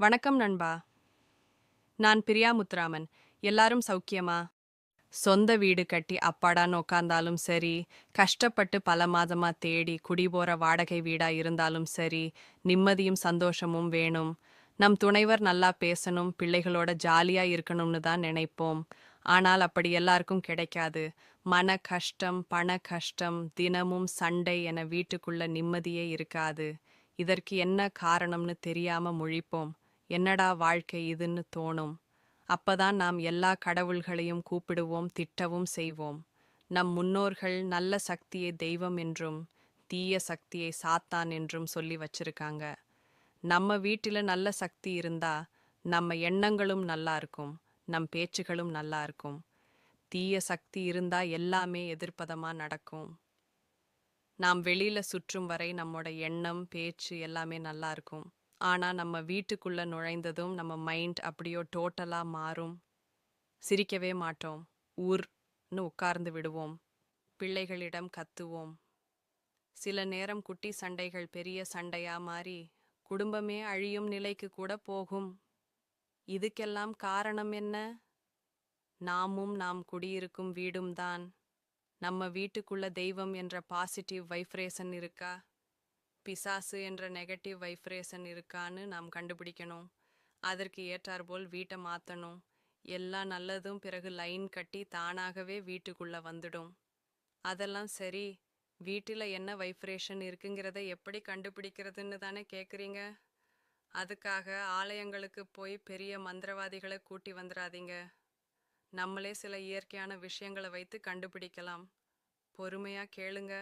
வணக்கம் நண்பா. நான் பிரியா முத்துராமன் எல்லாரும் சௌக்கியமா? சொந்த வீடு கட்டி அப்பாடான்னு உட்காந்தாலும் சரி கஷ்டப்பட்டு பல மாதமா தேடி குடி போற வாடகை வீடா இருந்தாலும் சரி நிம்மதியும் சந்தோஷமும் வேணும். நம் துணைவர் நல்லா பேசணும் பிள்ளைகளோட ஜாலியா இருக்கணும்னு தான் நினைப்போம். ஆனால் அப்படி எல்லாருக்கும் கிடைக்காது. மன கஷ்டம் பண கஷ்டம் தினமும் சண்டை என வீட்டுக்குள்ள நிம்மதியே இருக்காது. இதற்கு என்ன காரணம்னு தெரியாம முழிப்போம். என்னடா வாழ்க்கை இதுன்னு தோணும். அப்பதான் நாம் எல்லா கடவுள்களையும் கூப்பிடுவோம் திட்டவும் செய்வோம். நம் முன்னோர்கள் நல்ல சக்தியை தெய்வம் என்றும் தீய சக்தியை சாத்தான் என்றும் சொல்லி வச்சிருக்காங்க. நம்ம வீட்டில் நல்ல சக்தி இருந்தா நம்ம எண்ணங்களும் நல்லா இருக்கும் நம் பேச்சுகளும் நல்லா இருக்கும். தீய சக்தி இருந்தா எல்லாமே எதிர்ப்பதமா நடக்கும். நாம் வெளியில சுற்றும் வரை நம்மோட எண்ணம் பேச்சு எல்லாமே நல்லா இருக்கும். ஆனா நம்ம வீட்டுக்குள்ள நுழைந்ததும் நம்ம மைண்ட் அப்படியோ டோட்டலா மாறும். சிரிக்கவே மாட்டோம். ஊர்னு உட்கார்ந்து விடுவோம். பிள்ளைகளிடம் கத்துவோம். சில நேரம் குட்டி சண்டைகள் பெரிய சண்டையா மாறி குடும்பமே அழியும் நிலைக்கு கூட போகும். இதுக்கெல்லாம் காரணம் என்ன? நாமும் நாம் குடியிருக்கும் வீடும் தான். நம்ம வீட்டுக்குள்ள தெய்வம் என்ற பாசிட்டிவ் வைப்ரேஷன் இருக்கா? பிசாசு என்ற நெகட்டிவ் வைப்ரேஷன் இருக்கான்னு நாம் கண்டுபிடிக்கணும். அதற்கு ஏற்றாற்போல் வீட்டை மாற்றணும் எல்லா நல்லதும் பிறகு லைன் கட்டி தானாகவே வீட்டுக்குள்ளே வந்துடும். அதெல்லாம் சரி வீட்டில் என்ன வைப்ரேஷன் இருக்குங்கிறத எப்படி கண்டுபிடிக்கிறதுன்னு தானே கேட்குறீங்க அதுக்காக ஆலயங்களுக்கு போய் பெரிய மந்திரவாதிகளை கூட்டி வந்துடாதீங்க நம்மளே சில இயற்கையான விஷயங்களை வைத்து கண்டுபிடிக்கலாம். பொறுமையாக கேளுங்க.